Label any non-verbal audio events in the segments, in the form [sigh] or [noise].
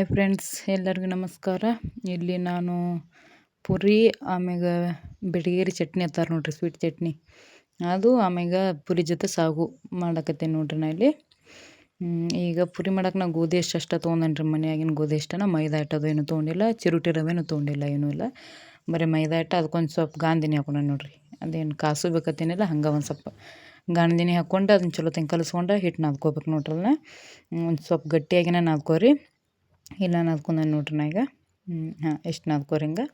Hi friends, ಎಲ್ಲರಿಗೂ ನಮಸ್ಕಾರ. ಇಲ್ಲಿ ನಾನು ಪುರಿ, ಆಮ್ಯಾಗ ಬಿಡಿಗೇರಿ ಚಟ್ನಿ ಅಂತಾರೆ ನೋಡ್ರಿ ಸ್ವೀಟ್ ಚಟ್ನಿ. ಅದು ಆಮ್ಯಾಗ ಪುರಿ ಜೊತೆ ಸಾಗು ಮಾಡಕತ್ತೀನಿ ನೋಡ್ರಿ ನಾ ಇಲ್ಲಿ. ಈಗ ಪುರಿ ಮಾಡಕ್ಕೆ ನಾ ಗೋಧಿ ಎಷ್ಟು ಅಷ್ಟ ತೊಗೊಂಡೇನಿ ರೀ ಮನೆಯಾಗಿನ ಗೋಧಿ ಅಷ್ಟನ ಮೈದಾ ಹಿಟ್ಟು ಏನು ತೊಗೊಂಡಿಲ್ಲ, ಚಿರುಟಿ ರವೆನೂ ತೊಗೊಂಡಿಲ್ಲ, ಏನೂ ಇಲ್ಲ. ಬರೀ ಮೈದಾ ಹಿಟ್ಟು, ಅದಕ್ಕೊಂದು ಸ್ವಲ್ಪ ಗಾಂಧಿನಿ ಹಾಕೊಂಡೆ ನೋಡ್ರಿ. ಅದೇನು ಕಾಸು ಬೇಕತ್ತೇನಿಲ್ಲ, ಹಂಗೆ ಒಂದು ಸ್ವಲ್ಪ ಗಾಂಧಿನಿ ಹಾಕ್ಕೊಂಡು ಅದನ್ನ ಚಲೋ ತಂಗ ಕಲಿಸ್ಕೊಂಡು ಹಿಟ್ಟು ನಾದ್ಕೋಬೇಕು ಅದನ್ನ ಒಂದು ಸ್ವಲ್ಪ ಗಟ್ಟಿಯಾಗಿನ ನಾದ್ಕೋರಿ. ಇಲ್ಲ ನಾನು ನೋಡ್ರಿ ನಾ ಈಗ. ಹಾಂ, ಎಷ್ಟು ನಾದ್ಕೋರಿ ಹಿಂಗೆ.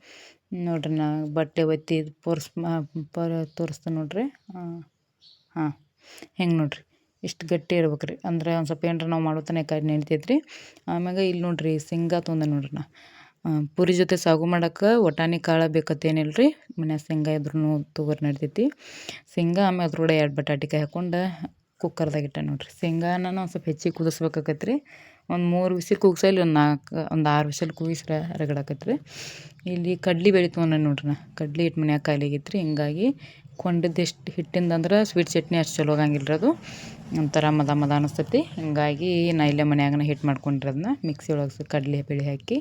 ನೋಡ್ರಿ ನಾ ಬಟ್ಟೆ ಒತ್ತಿ ಪೋರ್ಸ್ ಪೋರ್ ನೋಡ್ರಿ. ಹಾಂ, ಹೆಂಗೆ ನೋಡ್ರಿ. ಇಷ್ಟು ಗಟ್ಟಿ ಇರ್ಬೇಕು ರೀ ಅಂದ್ರೆ ಒಂದು ಸ್ವಲ್ಪ ಏನರ ನಾವು ಮಾಡೋ ಕಾಯಿ ನೆನಿತೈತೆ ರೀ ಆಮ್ಯಾಗ ಇಲ್ಲಿ ನೋಡ್ರಿ, ಶೇಂಗಾ ತೊಂದೆ ನೋಡ್ರಿ ನಾ. ಪುರಿ ಜೊತೆ ಸಾಗು ಮಾಡಕ್ಕೆ ಒಟಾಣಿ ಕಾಳು ಬೇಕತ್ತೇನಿಲ್ಲ ರೀ ಮನ್ಯಾಗ ಶೇಂಗಾ ಇದ್ರೂ ತೊಗೊರಿ ನಡಿತೈತಿ. ಶೇಂಗಾ ಆಮೇಲೆ ಅದ್ರೊಳಗೆ ಎರಡು ಬಟಾಟಿಕಾಯಿ ಹಾಕ್ಕೊಂಡು ಕುಕ್ಕರ್ದಾಗ ಇಟ್ಟೆ ನೋಡ್ರಿ. ಶೇಂಗಾನ ಒಂದು ಸ್ವಲ್ಪ ಹೆಚ್ಚಿಗೆ ಕುದಿಸ್ಬೇಕಾಗತ್ತೆ ರೀ ಒಂದು ಮೂರು ವಿಸಿಲ್ ಕೂಗ್ಸಲ್ಲಿ ಒಂದು ನಾಲ್ಕು ಒಂದು ಆರು ವಿಸಿಲ್ ಕೂಗಿಸ್ರೆ ಹರಗಡಾಕತ್ರಿ ಇಲ್ಲಿ ಕಡ್ಲೆ ಬೆಳಿತು ತೊಗೊಂಡೆ ನೋಡ್ರಿ ನಾ. ಕಡ್ಲೆ ಹಿಟ್ಟು ಮನ್ಯಾಗ ಕಾಯ್ಲಿಗಿತ್ತು ರೀ ಹಿಂಗಾಗಿ ಕೊಂಡಿದ್ದು ಎಷ್ಟು ಹಿಟ್ಟಿಂದ ಅಂದ್ರೆ ಸ್ವೀಟ್ ಚಟ್ನಿ ಅಷ್ಟು ಚಲೋ ಆಗಂಗಿಲ್ಲ ಅದು. ಒಂಥರ ಮದ ಮದ ಅನಿಸ್ತೈತಿ. ಹಿಂಗಾಗಿ ನಾ ಇಲ್ಲೇ ಮನ್ಯಾಗನ ಹಿಟ್ಟು ಮಾಡ್ಕೊಂಡ್ರಿ ಅದನ್ನ ಮಿಕ್ಸಿ ಒಳಗೆ ಕಡಲೆ ಬೇಳೆ ಹಾಕಿ.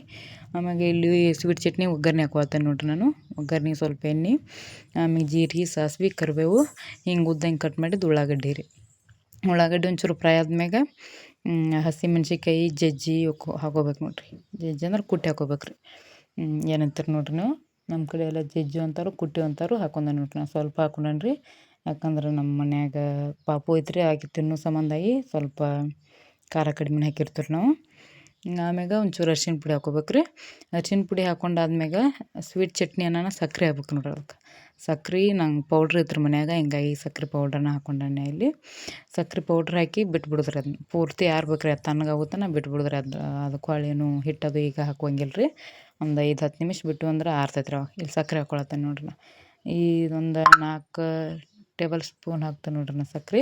ಆಮ್ಯಾಗೆ ಇಲ್ಲಿ ಸ್ವೀಟ್ ಚಟ್ನಿ ಒಗ್ಗರಣೆ ಹಾಕೊಳ್ತೇನೆ ನೋಡ್ರಿ ನಾನು. ಒಗ್ಗರಣೆ ಸ್ವಲ್ಪ ಎಣ್ಣೆ ಆಮೇಲೆ ಜೀರಿಗೆ, ಸಾಸ್ವೆ, ಕರಿಬೇವು ಹಿಂಗೆ ಉದ್ದಂಗೆ ಕಟ್ ಮಾಡಿದ್ದು ಉಳ್ಳಾಗಡ್ಡಿ ರೀ. ಉಳ್ಳಾಗಡ್ಡಿ ಒಂಚೂರು ಫ್ರೈ ಆದ್ಮ್ಯಾಗ ಹಸಿಮೆಣ್ಸಿನ್ಕಾಯಿ, ಜಜ್ಜಿ ಹಾಕೋಬೇಕು ನೋಡಿರಿ. ಜಜ್ಜಿ ಅಂದ್ರೆ ಕುಟ್ಟಿ ಹಾಕೋಬೇಕು ರೀ ಏನಂತೀರಿ ನೋಡಿರಿ ನೀವು? ನಮ್ಮ ಕಡೆ ಎಲ್ಲ ಜಜ್ಜು ಅಂತಾರು, ಕುಟ್ಟಿ ಅಂತಾರು ಹಾಕೊಂಡೆ ನೋಡಿರಿ ನಾನು ಸ್ವಲ್ಪ ಹಾಕೊಂಡೇನಿ ರೀ ಯಾಕಂದ್ರೆ ನಮ್ಮ ಮನ್ಯಾಗ ಪಾಪು ಐತ್ರಿ, ಆಕೆ ತಿನ್ನೋ ಸಂಬಂಧಾಗಿ ಸ್ವಲ್ಪ ಖಾರ ಕಡಿಮೆ ಹಾಕಿರ್ತೀವಿ ನಾವು. ಆಮ್ಯಾಗ ಒಂಚೂರು ಅರ್ಶಿಣ ಪುಡಿ ಹಾಕೋಬೇಕು ರೀ ಅರ್ಶಿಣ ಪುಡಿ ಹಾಕೊಂಡಾದ್ಮ್ಯಾಗ ಸ್ವೀಟ್ ಚಟ್ನಿ ಅನ್ನ ಸಕ್ಕರೆ ಹಾಕ್ಬೇಕು ನೋಡ್ರಿ ಅದಕ್ಕೆ. ಸಕ್ರೆ ನಂಗೆ ಪೌಡ್ರ್ ಇದ್ರ ಮನ್ಯಾಗ, ಹಿಂಗಾಗಿ ಸಕ್ರೆ ಪೌಡ್ರನ್ನ ಹಾಕೊಂಡೆ ಇಲ್ಲಿ. ಸಕ್ರೆ ಪೌಡ್ರ್ ಹಾಕಿ ಬಿಟ್ಬಿಡುದ್ರಿ ಅದನ್ನ ಪೂರ್ತಿ ಯಾರು ಬೇಕ್ರಿ ಅದು ನಾ ಬಿಟ್ಬಿಡಿದ್ರಿ ಅದು ಅದು ಹೊಳ್ಳೇನು ಹಿಟ್ಟದು ಈಗ ಹಾಕುವಂಗಿಲ್ಲ ರೀ ಒಂದು ಐದು ಹತ್ತು ನಿಮಿಷ ಬಿಟ್ಟು ಅಂದ್ರೆ ಆರ್ತೈತೆ ರೀ ಇಲ್ಲಿ ಸಕ್ಕರೆ ಹಾಕೊಳತ್ತೇನೆ ನೋಡ್ರಿ ನಾ. ಇದೊಂದು ನಾಲ್ಕು ಟೇಬಲ್ ಸ್ಪೂನ್ ಹಾಕ್ತೇನೆ ನೋಡ್ರಿ ನಾ ಸಕ್ರೆ.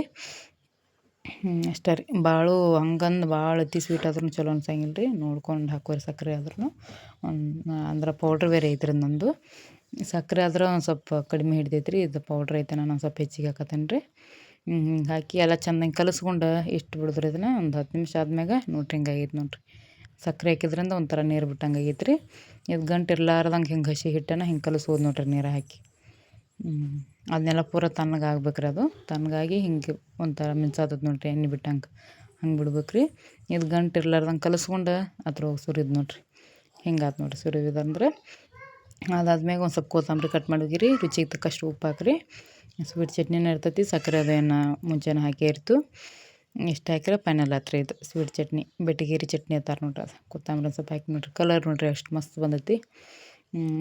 ಅಷ್ಟೇ ರೀ. ಭಾಳ ಹಂಗಂದು ಭಾಳ ಅತಿ ಸ್ವೀಟ್ ಆದ್ರೂ ಚಲೋ ಅನ್ಸಂಗಿಲ್ಲ ರೀ ನೋಡ್ಕೊಂಡು ಹಾಕೋರಿ ಸಕ್ಕರೆ ಆದ್ರೂ ಒಂದು, ಅಂದ್ರೆ ಪೌಡ್ರ್ ಬೇರೆ ಐತ್ರಿ ನಂದು. ಸಕ್ಕರೆ ಆದ್ರೆ ಒಂದು ಸ್ವಲ್ಪ ಕಡಿಮೆ ರೀ ಇದು ಪೌಡ್ರ್ ಐತೆ ನಾನು ಒಂದು ಸ್ವಲ್ಪ ಹೆಚ್ಚಿಗೆ ಹಾಕತ್ತೇನೆ ರೀ. ಹಾಕಿ ಎಲ್ಲ ಚೆಂದಂಗೆ ಕಲಸ್ಕೊಂಡು ಇಷ್ಟು ಬಿಡಿದ್ರಿ ಇದನ್ನು ಒಂದು ಹತ್ತು ನಿಮಿಷ ಆದ್ಮ್ಯಾಗ ನೋಡ್ರಿ ಹಿಂಗೆ ಆಗೈತೆ ನೋಡ್ರಿ. ಸಕ್ಕರೆ ಹಾಕಿದ್ರಿಂದ ಒಂಥರ ನೀರು ಬಿಟ್ಟಂಗೆ ಆಗೈತೆ ರೀ ಇದು ಗಂಟು ಇರ್ಲಾರ್ದಂಗೆ ಹಿಂಗೆ ಹಸಿ ಹಿಟ್ಟನ ಹಿಂಗೆ ಕಲಸ್ಬೋದು ನೋಡ್ರಿ ನೀರು ಹಾಕಿ. ಅದನ್ನೆಲ್ಲ ಪೂರ ತಣ್ಣಗೆ ಆಗ್ಬೇಕ್ರಿ ಅದು. ತಣ್ಣಗಾಗಿ ಹಿಂಗೆ ಒಂಥರ ಮಿನ್ಸಾತದ ನೋಡ್ರಿ ಎಣ್ಣೆ ಬಿಟ್ಟಂಗೆ ಹಂಗೆ ಬಿಡ್ಬೇಕು ರೀ ಇದು ಗಂಟು ಇರ್ಲಾರ್ದಂಗೆ ಕಲಸ್ಕೊಂಡು ಅದ್ರ ಸುರಿದು ನೋಡ್ರಿ. ಹಿಂಗೆ ಆತು ನೋಡ್ರಿ ಸುರಿಯೋದಂದ್ರೆ ಅದಾದ್ಮ್ಯಾಗ ಒಂದು ಸ್ವಲ್ಪ ಕೊತ್ತಂಬರಿ ಕಟ್ ಮಾಡೋಗಿರಿ ರುಚಿಗೆ ತಕ್ಕಷ್ಟು ಉಪ್ಪು ಹಾಕ್ರಿ. ಸ್ವೀಟ್ ಚಟ್ನಿನ ಇರ್ತೈತಿ ಸಕ್ಕರೆ ಅದೇನು ಮುಂಚೆನೇ ಹಾಕೇ ಇರ್ತು. ಇಷ್ಟು ಹಾಕಿದ್ರೆ ಫೈನಲ್ ಹತ್ರ ಇದು ಸ್ವೀಟ್ ಚಟ್ನಿ. ಬೆಟ್ಟಿಗೇರಿ ಚಟ್ನಿ ಅಂತಾರೆ ನೋಡ್ರಿ ಅದು. ಕೊತ್ತಂಬರಿ ಸ್ವಲ್ಪ ಹಾಕಿ ನೋಡ್ರಿ ಕಲರ್ ನೋಡ್ರಿ ಅಷ್ಟು ಮಸ್ತ್ ಬಂದೈತಿ.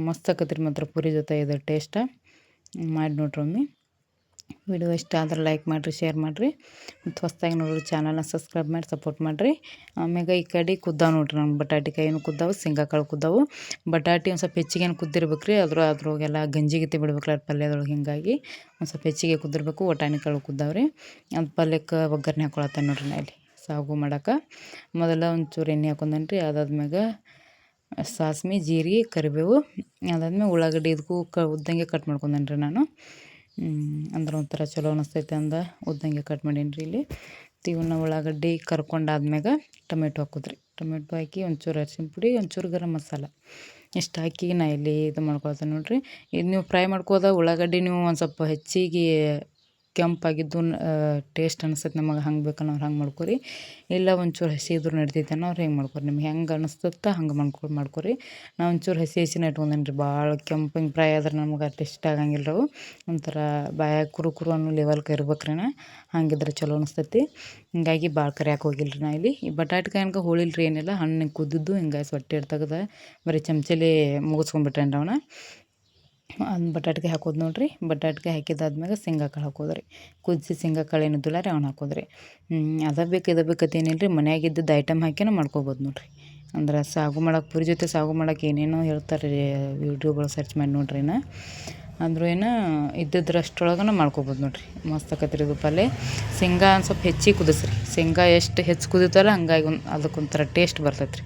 ಮಸ್ತ್ ಆಕತ್ರಿ ಮಾತ್ರ ಪೂರಿ ಜೊತೆ ಇದು ಟೇಸ್ಟ ಮಾಡಿ ನೋಡ್ರಿ ಒಮ್ಮೆ. ವಿಡಿಯೋ ಇಷ್ಟ ಆದ್ರೆ ಲೈಕ್ ಮಾಡಿರಿ, ಶೇರ್ ಮಾಡಿರಿ. ಮತ್ತು ಹೊಸ್ದಾಗಿ ನೋಡಿರಿ ಚಾನಲ್ನ ಸಬ್ಸ್ಕ್ರೈಬ್ ಮಾಡಿ ಸಪೋರ್ಟ್ ಮಾಡಿರಿ. ಆಮ್ಯಾಗ ಈ ಕಡೆ ಕುದ್ದಾವ ನೋಡಿರಿ ನಂಗೆ ಬಟಾಟಿ ಕುದ್ದಾವು, ಶೇಂಗಾ ಕಾಳು ಕುದ್ದಾವು. ಬಟಾಟಿ ಒಂದು ಸ್ವಲ್ಪ ಹೆಚ್ಚಿಗೆ ಕುದ್ದಿರ್ಬೇಕು ರೀ ಅದ್ರ ಅದ್ರೊಳಗೆಲ್ಲ ಗಂಜಿ ಗೀತಿ ಬಿಡ್ಬೇಕಲ್ಲ ಪಲ್ಯದೊಳಗೆ ಹಿಂಗಾಗಿ. ಒಂದು ಸ್ವಲ್ಪ ಹೆಚ್ಚಿಗೆ ಕುದ್ದಿರ್ಬೇಕು ಒಟಾಣಿ ಕಾಳು ಕುದ್ದಾವೆ ರೀ ಅದು ಪಲ್ಯಕ್ಕೆ ಒಗ್ಗರಣೆ ಹಾಕೊಳತ್ತೆ ನೋಡ್ರಿ ನಾ ಇಲ್ಲಿ, ಸಾಗು ಮಾಡೋಕೆ. ಮೊದಲ ಒಂಚೂರು ಎಣ್ಣೆ ಹಾಕೊಂಡನ್ ರೀ ಅದಾದ್ಮ್ಯಾಗ ಸಾಸ್ಮಿ, ಜೀರಿಗೆ, ಕರಿಬೇವು. ಅದಾದ್ಮೇಲೆ ಉಳ್ಳಾಗಡ್ಡಿ ಇದಕ್ಕೂ ಕ ಉದ್ದಂಗೆ ಕಟ್ ಮಾಡ್ಕೊಂಡನ್ ರೀ ನಾನು. ಅಂದ್ರೆ ಒಂಥರ ಚಲೋ ಅನಿಸ್ತೈತೆ ಅಂದ ಉದ್ದಂಗೆ ಕಟ್ ಮಾಡೀನಿ ರೀ ಇಲ್ಲಿ. ಇವನ್ನ ಉಳ್ಳಾಗಡ್ಡಿ ಕರ್ಕೊಂಡಾದ್ಮ್ಯಾಗ ಟೊಮೆಟೊ ಹಾಕೋದ್ರಿ. ಟೊಮೆಟೊ ಹಾಕಿ ಒಂಚೂರು ಅರಿಶಿನ ಪುಡಿ, ಒಂಚೂರು ಗರಂ ಮಸಾಲ. ಇಷ್ಟು ಹಾಕಿ ನಾ ಇಲ್ಲಿ ಇದು ಮಾಡ್ಕೊಳ್ತೇನೆ ನೋಡಿರಿ. ಇದು ನೀವು ಫ್ರೈ ಮಾಡ್ಕೋದ ಉಳ್ಳಾಗಡ್ಡಿ ನೀವು ಒಂದು ಸ್ವಲ್ಪ ಹೆಚ್ಚಿಗೆ ಕೆಂಪಾಗಿದ್ದು ಟೇಸ್ಟ್ ಅನಿಸ್ತೈತೆ ನಮಗೆ ಹಂಗೆ ಬೇಕನ್ನೋರು ಹಂಗೆ ಮಾಡ್ಕೊರಿ. ಇಲ್ಲ ಒಂಚೂರು ಹಸಿ ಇದ್ರೂ ನಡ್ತೈತೆ ಅನ್ನೋರು ಹೆಂಗೆ ಮಾಡ್ಕೊರಿ. ನಿಮ್ಗೆ ಹೆಂಗೆ ಅನಿಸ್ತತ್ತ ಹಂಗೆ ಮಾಡ್ಕೊ, ಮಾಡ್ಕೊರಿ. ನಾ ಒಂಚೂರು ಹಸಿ ಹಸಿನ ಇಟ್ಕೊಂಡೇನಿ ರೀ ಭಾಳ ಕೆಂಪು ಹಿಂಗೆ ಫ್ರೈ ಆದ್ರೆ ನಮ್ಗೆ ಇಷ್ಟ ಆಗಂಗಿಲ್ಲ ರೀ ಒಂಥರ ಬಾಯ ಕುರು ಕುರು ಅನ್ನೋ ಲೆವೆಲ್ಗೆ ಇರ್ಬೇಕ್ರಿ ನಾ. ಹಂಗಿದ್ರೆ ಚಲೋ ಅನಿಸ್ತೈತಿ ಹಿಂಗಾಗಿ ಭಾಳ ಕರಿಯಾಕೆ ಹೋಗಿಲ್ಲ ರೀ ನಾ ಇಲ್ಲಿ. ಈ ಬಟಾಟೆ ಕಾಯಿನ್ಗೆ ಹೋಳಿಲ್ಲ ರೀ ಏನಿಲ್ಲ. ಹಣ್ಣು ಕುದ್ದಿದ್ದು ಹಿಂಗೆ ಸೊಟ್ಟೆ ಇಡ್ತಾಗದ ಬರೀ ಚಮಚಲಿ ಮುಗಿಸ್ಕೊಂಡ್ಬಿಟ್ರೇನ್ರಿ ಅವನ. ಒಂದು ಬಟಾಟಿಗೆ ಹಾಕೋದು ನೋಡಿರಿ. ಬಟಾಟಿಗೆ ಹಾಕಿದಾದ್ಮೇಲೆ ಶೇಂಗಾ ಕಾಳು ಹಾಕೋದು ರೀ ಕುದಿಸಿ ಶೇಂಗಾ ಕಾಳು ಏನಿದ್ದಿಲ್ಲ ರೀ ಅವ್ನು ಹಾಕೋದು ರೀ ಅದ ಬೇಕು ಇದು ಬೇಕತ್ತೇನಿಲ್ಲ ರೀ ಮನ್ಯಾಗ ಇದ್ದದ್ದು ಐಟಮ್ ಹಾಕಿನ ಮಾಡ್ಕೊಬೋದು ನೋಡಿರಿ. ಅಂದ್ರೆ ಸಾಗು ಮಾಡಕ್ಕೆ ಪೂರಿ ಜೊತೆ ಸಾಗು ಮಾಡಕ್ಕೆ ಏನೇನೋ ಹೇಳ್ತಾರೆ ರೀ ಯೂಟ್ಯೂಬ್ ಸರ್ಚ್ ಮಾಡಿ ನೋಡ್ರಿ ನಾ ಅಂದರೂ ಏನು ಇದ್ದಿದ್ರಷ್ಟರೊಳಗನ ಮಾಡ್ಕೋಬೋದು ನೋಡಿರಿ. ಮಸ್ತ್ ಆಕತ್ರಿ ಇದು ಪಲ್ಯ. ಶೇಂಗಾ ಒಂದು ಸ್ವಲ್ಪ ಹೆಚ್ಚಿಗೆ ಕುದಿಸ್ರಿ. ಶೇಂಗಾ ಎಷ್ಟು ಹೆಚ್ಚು ಕುದಿತಲ್ಲ ಹಂಗಾಗಿ ಒಂದು ಅದಕ್ಕೊಂಥರ ಟೇಸ್ಟ್ ಬರ್ತೈತೆ ರೀ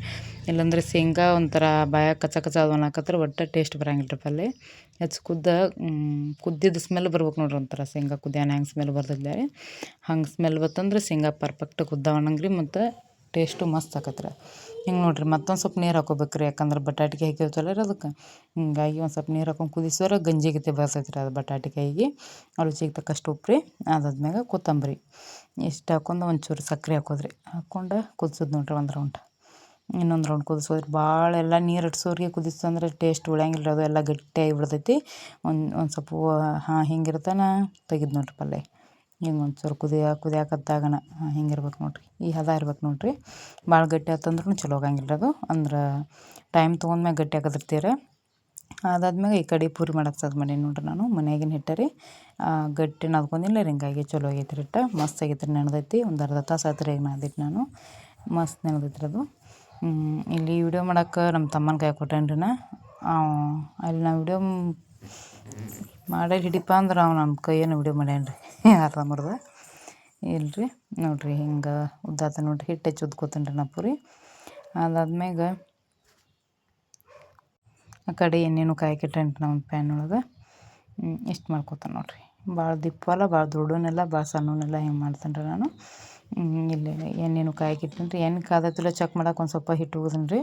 ಇಲ್ಲಾಂದ್ರೆ ಶೇಂಗಾ ಒಂಥರ ಬಾಯಾಗ ಕಚ್ಚ ಕಚ್ಚ ಅದು ಅನ್ನಕತ್ತರ ಒಟ್ಟು ಟೇಸ್ಟ್ ಬರೋಂಗಿಲ್ಲ ರೀ ಪಲ್ಯ. ಹೆಚ್ಚು ಕುದ್ದ ಕುದ್ದಿದ್ದು ಸ್ಮೆಲ್ ಬರ್ಬೇಕು ನೋಡ್ರಿ ಒಂಥರ. ಶೇಂಗಾ ಕುದಿಯಾನ ಹೆಂಗೆ ಸ್ಮೆಲ್ ಬರ್ತೈತೆ ಹಂಗೆ ಸ್ಮೆಲ್ ಬತ್ತಂದ್ರೆ ಶೇಂಗಾ ಪರ್ಫೆಕ್ಟ್ ಕುದ್ದಾವಣಂಗೆ ರೀ ಮತ್ತು ಟೇಸ್ಟು ಮಸ್ತ್ ಆಕತ್ರಿ. ಹಿಂಗೆ ನೋಡಿರಿ ಮತ್ತೊಂದು ಸ್ವಲ್ಪ ನೀರು ಹಾಕೋಬೇಕ್ರಿ, ಯಾಕಂದ್ರೆ ಬಟಾಟಿಗೆ ಹಾಕಿರ್ತಲ್ಲ ರೀ ಅದಕ್ಕೆ. ಹಿಂಗಾಗಿ ಒಂದು ಸ್ವಲ್ಪ ನೀರು ಹಾಕೊಂಡು ಕುದಿಸಿದ್ರೆ ಗಂಜಿಗತೆ ಬರ್ತೈತೆ ರೀ ಅದು ಬಟಾಟಿಕಾಯಿಗೆ ರುಚಿಗೆ ತಕ್ಕಷ್ಟು ಉಪ್ಪು ರೀ ಅದಾದ್ಮ್ಯಾಗ ಕೊತ್ತಂಬರಿ. ಇಷ್ಟು ಹಾಕೊಂಡು ಒಂಚೂರು ಸಕ್ಕರೆ ಹಾಕೋದ್ರಿ. ಹಾಕ್ಕೊಂಡು ಕುದಿಸೋದು ನೋಡ್ರಿ ಒಂದು ರೌಂಡ್ ಇನ್ನೊಂದು ರೌಂಡ್ ಕುದಿಸೋದ್ರಿ ಭಾಳ ಎಲ್ಲ ನೀರು ಇಟ್ಸೋರಿಗೆ ಕುದಿಸ್ತಂದ್ರೆ ಟೇಸ್ಟ್ ಉಳಿಯಂಗಿಲ್ಲ ಅದು ಎಲ್ಲ ಗಟ್ಟಿಯಾಗಿ ಬಿಡ್ತೈತಿ ಒಂದು ಒಂದು ಸ್ವಲ್ಪ, ಹಾಂ, ಹಿಂಗಿರ್ತಾನ ತೆಗೆದು ನೋಡ್ರಿ ಪಲ್ಯ ಹಿಂಗೆ ಒಂಚೂರು ಕುದಿಯ ಕುದಿಯಾಕತ್ತಾಗಣ ಹಾಂ, ಹಿಂಗಿರ್ಬೇಕು ನೋಡಿರಿ. ಈ ಹದ ಇರ್ಬೇಕು ನೋಡಿರಿ. ಭಾಳ ಗಟ್ಟಿ ಆತಂದ್ರೂ ಚಲೋ ಆಗಂಗಿಲ್ಲ ಅದು. ಅಂದ್ರೆ ಟೈಮ್ ತೊಗೊಂಡ್ಮ್ಯಾಗ ಗಟ್ಟಿ ಆಗದಿರ್ತೀರ. ಅದಾದ್ಮ್ಯಾಗ ಈ ಕಡೆ ಪೂರಿ ಮಾಡಕ್ಕೆ ಸದ್ ಮಾಡೀನಿ ನೋಡ್ರಿ ನಾನು. ಮನೆಯಾಗಿನ ಹಿಟ್ಟ ರೀ ಗಟ್ಟಿ ನಾದ್ಕೊಂಡಿಲ್ಲ ರೀ ಹಿಂಗಾಗಿ ಚಲೋ ಆಗೈತೆ ಇಟ್ಟ ಮಸ್ತ್ ಆಗೈತೆ ರೀ ನೆನೆದೈತಿ ಒಂದು ಅರ್ಧ ತಾಸು ಆಯ್ತು ರೀ ನಾನು. ಮಸ್ತ್ ನೆನೆದೈತೆ ರೀ ಅದು. ಇಲ್ಲಿ ವಿಡಿಯೋ ಮಾಡಕ್ಕೆ ನಮ್ಮ ತಮ್ಮನ ಕೈ ಕೊಟ್ಟೇನಿ ನಾ. ಅಲ್ಲಿ ನಾ ವಿಡಿಯೋ ಮಾಡೇ ಹಿಡಿಪ ಅಂದ್ರೆ ಅವ್ನು ನಮ್ಮ ಕೈಯನ್ನು ವಿಡಿಯೋ ಮಾಡ್ಯಾನ ರೀ [laughs] ಅರ್ಧಂಬರ್ಧ ಇಲ್ರಿ, ನೋಡಿರಿ ಹಿಂಗೆ ಉದ್ದಾತ ನೋಡಿರಿ, ಹಿಟ್ಟು ಹೆಚ್ಚು ಉದ್ಕೋತೀನಿ ರೀ ನಾ ಪೂರಿ. ಅದಾದ್ಮ್ಯಾಗ ಆ ಕಡೆ ಏನೇನು ಕಾಯ್ಕಿಟ್ಟೇನ್ರಿ ನಮ್ಮ ಪ್ಯಾನ್ ಒಳಗೆ. ಇಷ್ಟು ಮಾಡ್ಕೊತಾನೆ ನೋಡಿರಿ. ಭಾಳ ದಿಪ್ಪಲ್ಲ ಭಾಳ ದೊಡ್ಡನೆಲ್ಲ ಭಾಳ ಸಣ್ಣನೆಲ್ಲ ಹಿಂಗೆ ಮಾಡ್ತೇನೆ ರೀ ನಾನು. ಇಲ್ಲಿ ಎಣ್ಣೆನೂ ಕಾಯಕ್ಕಿಟ್ಟೇನಿ ರೀ ಎಣ್ಣೆ ಕಾದೈತಿಲ್ಲ ಚೆಕ್ ಮಾಡಕ್ಕೆ ಒಂದು ಸ್ವಲ್ಪ ಹಿಟ್ಟು ಹೋಗೋದೀನಿ ರೀ.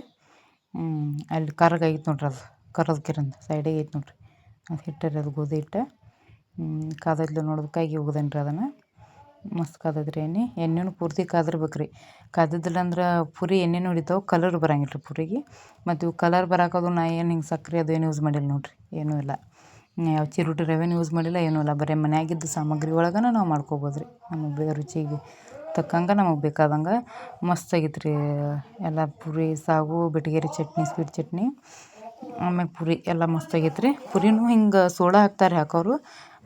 ಅಲ್ಲಿ ಕರ್ಗಾಗಿತ್ತು ನೋಡ್ರಿ ಅದು. ಕರ್ರದು ಕಿರಂದು ಸೈಡಿಗೆ ಐತೆ ನೋಡ್ರಿ. ಅದು ಹಿಟ್ಟು ರೀ, ಅದು ಗೋಧಿ ಹಿಟ್ಟು. ಕಾದೈತ್ಲ ನೋಡ್ಬೇಕಾಗಿ ಹೋಗ್ದೇನೆ ರೀ ಅದನ್ನು. ಮಸ್ತ್ ಕಾದೈತ್ರಿ ಎಣ್ಣೆ. ಎಣ್ಣೆನೂ ಪೂರ್ತಿ ಕಾದಿರ್ಬೇಕು ರೀ. ಕಾದಿದ್ದಿಲ್ಲ ಅಂದ್ರೆ ಪುರಿ ಎಣ್ಣೆನೂ ಹಿಡಿತಾವೆ ಕಲರ್ ಬರಂಗಿಲ್ಲ ರೀ ಪುರಿಗೆ. ಮತ್ತು ಇವು ಕಲರ್ ಬರಾಕದು ನಾ ಏನು ಹಿಂಗೆ ಸಕ್ಕರೆ ಅದು ಏನು ಯೂಸ್ ಮಾಡಿಲ್ಲ ನೋಡ್ರಿ. ಏನೂ ಇಲ್ಲ. ಯಾವ ಚಿರುಟಿ ರವೆನೂ ಯೂಸ್ ಮಾಡಿಲ್ಲ, ಏನೂ ಇಲ್ಲ. ಬರೀ ಮನೆಯಾಗಿದ್ದು ಸಾಮಗ್ರಿ ಒಳಗನ ನಾವು ಮಾಡ್ಕೊಬೋದು ರೀ ನಮಗೆ ಬೇ ರುಚಿಗೆ ತಕ್ಕಂಗೆ ನಮಗೆ ಬೇಕಾದಂಗೆ ಮಸ್ತ್ ಆಗೈತೆ ರೀ ಎಲ್ಲ ಪೂರಿ, ಸಾಗು, ಬಿಟ್ಗೇರಿ ಚಟ್ನಿ, ಸ್ವೀಟ್ ಚಟ್ನಿ ಆಮೇಲೆ ಪೂರಿ ಎಲ್ಲ ಮಸ್ತ್ ಆಗೈತೆ ರೀ ಪುರಿನೂ ಹಿಂಗೆ ಸೋಡಾ ಹಾಕ್ತಾರೆ ಹಾಕೋರು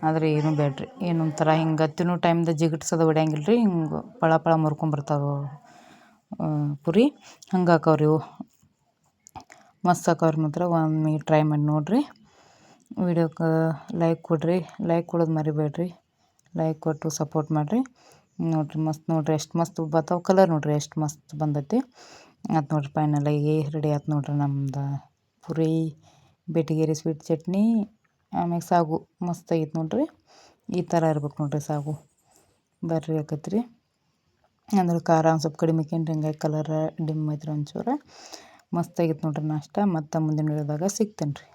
ಆದರೆ ಏನೂ ಬೇಡ್ರಿ ಏನು ಒಂಥರ ಹಿಂಗೆ ತಿನ್ನೋ ಟೈಮ್ದಾಗ ಜಿಗಟ್ಸೋದು ಹೊಡ್ಯಂಗಿಲ್ಲ ರೀ ಹಿಂಗೆ ಪಳ ಪಳ ಮುರ್ಕೊಂಬರ್ತಾವೆ ಪುರಿ ಹಂಗೆ ಹಾಕವ್ರಿ ಇವು. ಮಸ್ತ್ ಹಾಕವ್ರಿ ಮಾತ್ರ. ಒಮ್ಮೆ ಟ್ರೈ ಮಾಡಿ ನೋಡಿರಿ. ವಿಡಿಯೋಕ್ಕೆ ಲೈಕ್ ಕೊಡಿರಿ. ಲೈಕ್ ಕೊಡೋದು ಮರಿಬೇಡ್ರಿ. ಲೈಕ್ ಕೊಟ್ಟು ಸಪೋರ್ಟ್ ಮಾಡಿರಿ. ನೋಡಿರಿ ಮಸ್ತ್ ನೋಡಿರಿ, ಎಷ್ಟು ಮಸ್ತ್ ಬರ್ತಾವೆ ಕಲರ್ ನೋಡಿರಿ, ಎಷ್ಟು ಮಸ್ತ್ ಬಂದೈತಿ. ಆಯ್ತು ನೋಡಿರಿ ಫೈನಲ್ ಆಗಿ ರೆಡಿ ಆಯ್ತು ನೋಡ್ರಿ ನಮ್ದು ಪುರಿ, ಬೆಟಗೇರಿ ಸ್ವೀಟ್ ಚಟ್ನಿ, ಆಮ್ಯಾಗ ಸಾಗು ಮಸ್ತ್ ಆಗೈತೆ ನೋಡಿರಿ. ಈ ಥರ ಇರ್ಬೇಕು ನೋಡಿರಿ ಸಾಗು. ಬರ್ರಿ ಆಕೈತ್ರಿ. ಅಂದ್ರೆ ಖಾರ ಒಂದು ಸ್ವಲ್ಪ ಕಡಿಮೆ ಕೇಂದ್ರ ಹಿಂಗಾಗಿ ಕಲರ್ ಡಿಮ್ ಐತ್ರಿ ಒಂಚೂರು. ಮಸ್ತ್ ಆಗೈತೆ ನೋಡ್ರಿ ನಾಷ್ಟ, ಮತ್ತು ಮುಂದಿನ ವಿಡಿಯೋದಾಗ ಸಿಗ್ತೇನೆ ರೀ